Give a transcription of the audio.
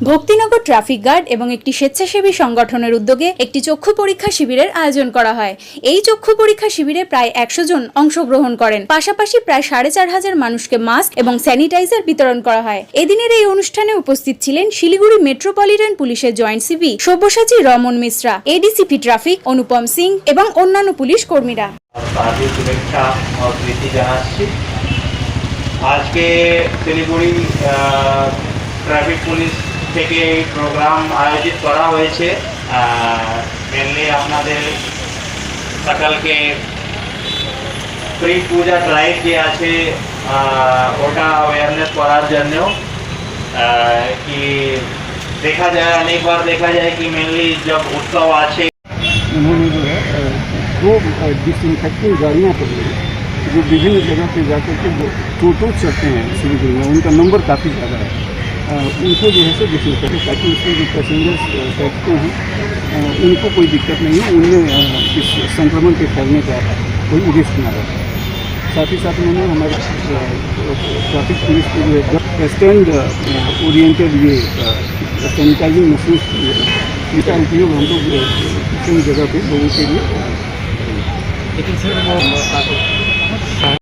Bhaktinagar traffic guard এবং একটি স্বেচ্ছাসেবী সংগঠনের উদ্যোগে একটি চক্ষু পরীক্ষা শিবিরের আয়োজন করা হয়। এই চক্ষু পরীক্ষা শিবিরে প্রায় একশো জন অংশগ্রহণ করেন। পাশাপাশি প্রায় সাড়ে চার হাজার মানুষকে মাস্ক এবং স্যানিটাইজার বিতরণ করা হয়। এদিনের এই অনুষ্ঠানে উপস্থিত ছিলেন শিলিগুড়ি মেট্রোপলিটন পুলিশের joint CP Sabyasachi Raman Mishra, ADCP traffic Anupam Singh এবং অন্যান্য পুলিশ কর্মীরা। আজকে ট্রাফিক পুলিশ থেকে এই প্রোগ্রাম আয়োজিত করা হয়েছে মেনলি আপনাদের সকালকে ফ্রি পূজা ড্রাইভ যে আছে আহ, ওটা অ্যাওয়ারনেস করার জন্য কি দেখা যায় অনেকবার দেখা যায় কি মেনলি जब उत्सव আছে उन्होंने जो है अ, दो डिसइंफेक्टिंग गाड़ियाँ पकड़ी जो विभिन्न जगह पे जाकर के जो टोटो चलते हैं सिलीगुड़ी में उनका नंबर काफ़ी ज़्यादा है अ, उनको जो है सो डिसइंफेक्ट ताकि उसमें जो पैसेंजर्स बैठते हैं उनको कोई दिक्कत नहीं है, उनमें इस संक्रमण के फैलने का कोई रिस्क ना रहे। साथ ही साथ उन्होंने हमारे ट्रैफ़िक पुलिस के जो स्टैंड ओरिएंटेड ये सैनिटाइजिंग मशीन इसका उपयोग हम लोग कई जगह पे लोगों के लिए लेकिन सर वो